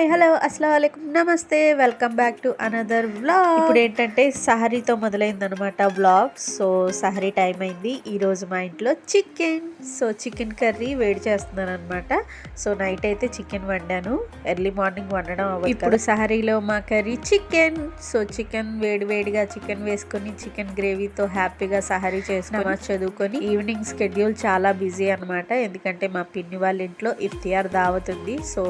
Hi hello అస్సలం వాలేకుమ్ నమస్తే welcome back to another vlog. ఇప్పుడు ఏంటంటే సహరీతో మొదలైందనమాట వ్లాగ్. సో సహరీ టైం అయింది. ఈరోజు మా ఇంట్లో చికెన్. సో చికెన్ కర్రీ వేడి చేస్తున్నాను అనమాట సో నైట్ అయితే చికెన్ వండాను. ఎర్లీ మార్నింగ్ వండడం అవ్వదు ఇప్పుడు సహరీలో మా కర్రీ చికెన్. సో చికెన్ వేడి వేడిగా చికెన్ వేసుకొని చికెన్ గ్రేవీతో హ్యాపీగా సహరీ చేసిన చదువుకొని ఈవినింగ్ స్కెడ్యూల్ చాలా బిజీ అనమాట ఎందుకంటే మా పిన్ని వాళ్ళ ఇంట్లో ఇఫ్తియార్ దావత్ ఉంది. సో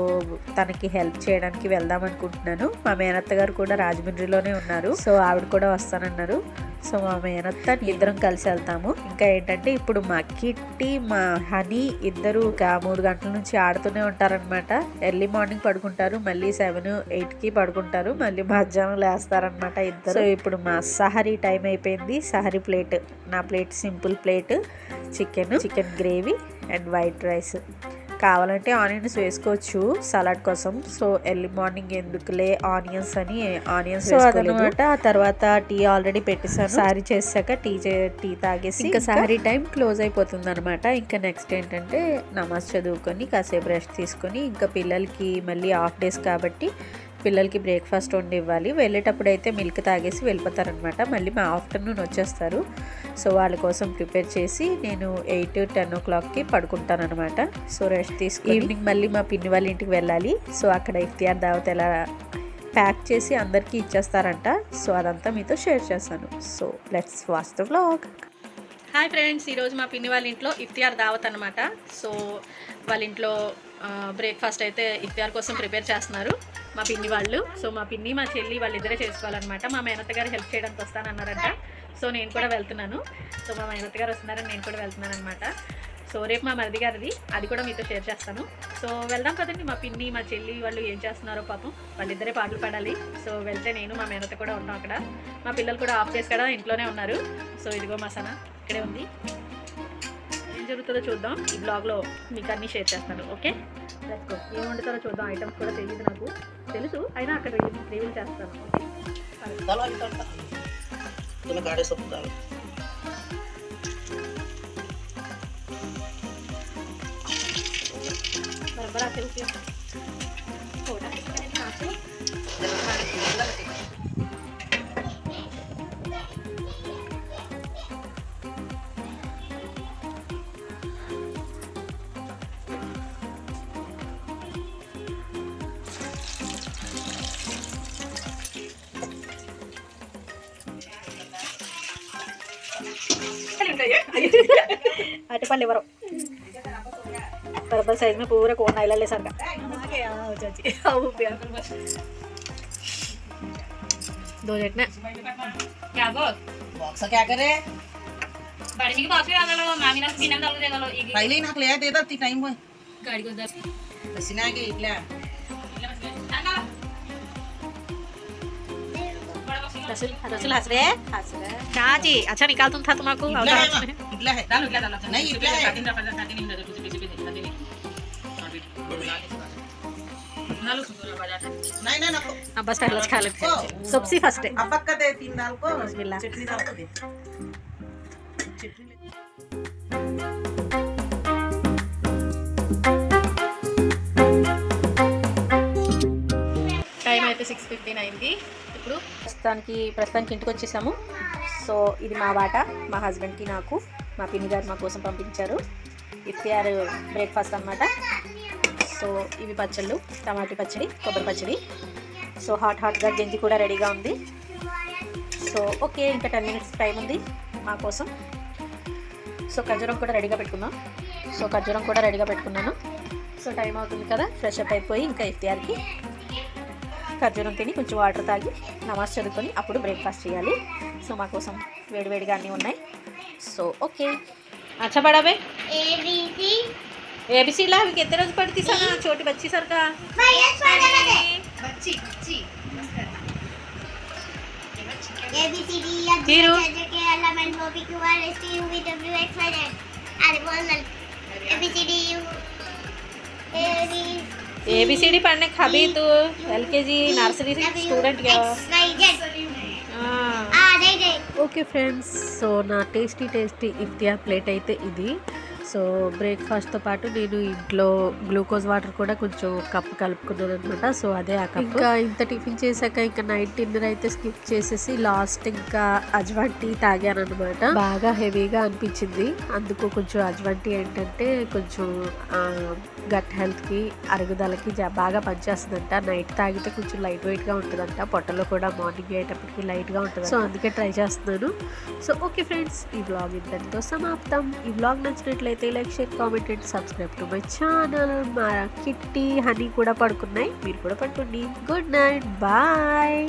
తనకి హెల్ప్ చేయడానికి వెళ్దాం అనుకుంటున్నాను. మా మేనత్త గారు కూడా రాజమండ్రిలోనే ఉన్నారు. సో ఆవిడ కూడా వస్తానన్నారు. సో మా మేనత్త ఇద్దరం కలిసి వెళ్తాము. ఇంకా ఏంటంటే ఇప్పుడు మా కిట్టి మా హనీ ఇద్దరు ఒక మూడు గంటల నుంచి ఆడుతూనే ఉంటారనమాట ఎర్లీ మార్నింగ్ పడుకుంటారు మళ్ళీ సెవెన్ ఎయిట్కి పడుకుంటారు మళ్ళీ మధ్యాహ్నం లేస్తారనమాట ఇద్దరు. సో ఇప్పుడు మా సహరీ టైం అయిపోయింది. సహరీ ప్లేట్ నా plate simple plate chicken chicken gravy and white rice. కావాలంటే ఆనియన్స్ వేసుకోవచ్చు సలాడ్ కోసం. సో ఎర్లీ మార్నింగ్ ఎందుకులే ఆనియన్స్ అని ఆనియన్స్ సో అదనమాట. ఆ తర్వాత టీ ఆల్రెడీ పెట్టేసాను సారీ చేశాక టీ టీ తాగేసి ఇంకా సారీ టైం క్లోజ్ అయిపోతుంది అనమాట ఇంకా నెక్స్ట్ ఏంటంటే నమాజ్ చదువుకొని కాసేపు రెస్ట్ తీసుకొని ఇంకా పిల్లలకి మళ్ళీ హాఫ్ డేస్ కాబట్టి పిల్లలకి బ్రేక్ఫాస్ట్ వండి ఇవ్వాలి. వెళ్ళేటప్పుడు అయితే మిల్క్ తాగేసి వెళ్ళిపోతారనమాట. మళ్ళీ మా ఆఫ్టర్నూన్ వచ్చేస్తారు. సో వాళ్ళ కోసం ప్రిపేర్ చేసి నేను ఎయిట్ టెన్ ఓ క్లాక్కి పడుకుంటానమాట సో రెస్ట్ తీసుకుని ఈవినింగ్ మళ్ళీ మా పిన్ని వాళ్ళ ఇంటికి వెళ్ళాలి. సో అక్కడ ఇఫ్తియార్ దావత్ ఎలా ప్యాక్ చేసి అందరికీ ఇచ్చేస్తారంట. సో అదంతా మీతో షేర్ చేస్తాను. So let's watch the vlog. Hi friends ఈరోజు మా పిన్ని వాళ్ళ ఇంట్లో ఇఫ్తియార్ దావత్ అనమాట. సో వాళ్ళ ఇంట్లో బ్రేక్ఫాస్ట్ అయితే ఇఫ్తియార్ కోసం ప్రిపేర్ చేస్తున్నారు. మా పిన్ని వాళ్ళు. సో మా పిన్ని మా చెల్లి వాళ్ళిద్దరే చేసుకోవాలన్నమాట. మా మేనత్త గారు హెల్ప్ చేయడానికి వస్తానన్నారంట. సో నేను కూడా వెళ్తున్నాను. సో మా మేనత్త గారు వస్తున్నారని నేను కూడా వెళ్తున్నాను అనమాట సో రేపు మా మరిది గారిది అది కూడా మీతో షేర్ చేస్తాను. సో వెళ్దాం కదండి మా పిన్ని మా చెల్లి వాళ్ళు ఏం చేస్తున్నారో పాపం. వాళ్ళిద్దరే పాటలు పాడాలి. సో వెళ్తే నేను మా మేనత్త కూడా ఉన్నాం అక్కడ. మా పిల్లలు కూడా ఆఫ్ చేసి కూడా ఇంట్లోనే ఉన్నారు. సో ఇదిగో మసానా ఇక్కడే ఉంది. జరుగుతుందో చూద్దాం ఈ బ్లాగ్లో మీకు అన్నీ షేర్ చేస్తాను ఓకే లెట్స్ గో ఏం వండుతారో చూద్దాం ఐటమ్స్ కూడా తెలియదు నాకు తెలుసు అయినా అక్కడ రివీల్ చేస్తాను okay Dalo aja tante. Itu nggak ada sop dalo. बरोबर असेल की थोडा అరటిపళ్ళు ఎవరు పర్పల్ సైజ్ మీ పూరే కోన్ అయ్యలే సరిగా दो क्या करे बड़ी की बॉक्स आ टाइम रसुल रसुल हंस रहे हंस रहे हाँ। जी अच्छा निकाल तुम था तुम्हारा को उगला है उगला है। डाल उगला डाल नहीं उगला है। साथी ना पता साथी नहीं नज़र पीछे पीछे भी देखना देने नालो सुंदर बाज़ार नहीं नहीं ना अब बस पहला खा लेते हैं। सब्ज़ी फ़र्स्ट है। अपक का दे तीन दाल को। बिस्मिल्लाह। चटनी डाल दे। चटनी ప్రస్తుతానికి ప్రస్తుతానికి ఇంటికి వచ్చేసాము. సో ఇది మా వాట మా హస్బెండ్కి నాకు మా పిన్ని గారు మా కోసం పంపించారు. ఇఫ్తియార్ బ్రేక్ఫాస్ట్ అన్నమాట. సో ఇవి పచ్చళ్ళు టమాటా పచ్చడి కొబ్బరి పచ్చడి. సో హాట్ హాట్గా గంజి కూడా రెడీగా ఉంది. సో ఓకే ఇంకా టెన్ మినిట్స్ టైం ఉంది మా కోసం. సో ఖర్జూరం కూడా రెడీగా పెట్టుకుందాం. సో ఖర్జూరం కూడా రెడీగా పెట్టుకున్నాను. సో టైం అవుతుంది కదా ఫ్రెష్ అప్ అయిపోయి ఇంకా ఇఫ్తియార్కి ఖర్జూరం తిని కొంచెం వాటర్ తాగి నమాజ్ చదువుకొని అప్పుడు బ్రేక్ఫాస్ట్ చేయాలి. సో మా కోసం వేడివేడిగా అన్నీ ఉన్నాయి. So okay. అచ్చబడవే బడాబే ఏబిసీలా? మీకు ఎంత రోజు పడుతుంది సార్ చోటు వచ్చి సరిగా? తీరు. అది सर का भैया बच्ची बच्ची एबीसीडी Zero. के एलिमेंट वो भी Q R S T U V W X Y Z अरे बोल ना एबीसीडी यू ए एबीसीडी पढ़ने खाबी तू एलकेजी नर्सरी स्टूडेंट क्या एक्स वाई जेड हाँ आ दे दे ఓకే ఫ్రెండ్స్ సో నా టేస్టీ టేస్టీ ఇఫ్తియార్ ప్లేట్ అయితే ఇది సో బ్రేక్ఫాస్ట్తో పాటు నేను ఇంట్లో గ్లూకోజ్ వాటర్ కూడా కొంచెం కప్ కలుపుకున్నాను అనమాట సో అదే ఆ కప్ ఇంకా ఇంత టిఫిన్ చేశాక ఇంకా నైట్ డిన్నర్ అయితే స్కిప్ చేసేసి లాస్ట్ ఇంకా అజ్వాన్ టీ తాగాను అనమాట బాగా హెవీగా అనిపించింది. అందుకు కొంచెం అజ్వాన్ టీ ఏంటంటే కొంచెం గట్ హెల్త్కి అరుగుదలకి బాగా పనిచేస్తుందంట. నైట్ తాగితే కొంచెం లైట్ వెయిట్గా ఉంటుందంట. పొట్టలో కూడా మార్నింగ్ అయ్యేటప్పటికి లైట్గా ఉంటుంది సో అందుకే ట్రై చేస్తున్నాను. సో ఓకే ఫ్రెండ్స్ ఈ బ్లాగ్ ఇంతటితో సమాప్తం. ఈ బ్లాగ్ నచ్చినట్లయితే like share comment and subscribe to my channel. మా కిట్టి హనీ కూడా పడుకున్నాయి. మీరు కూడా పడుకోండి. Good night. బాయ్.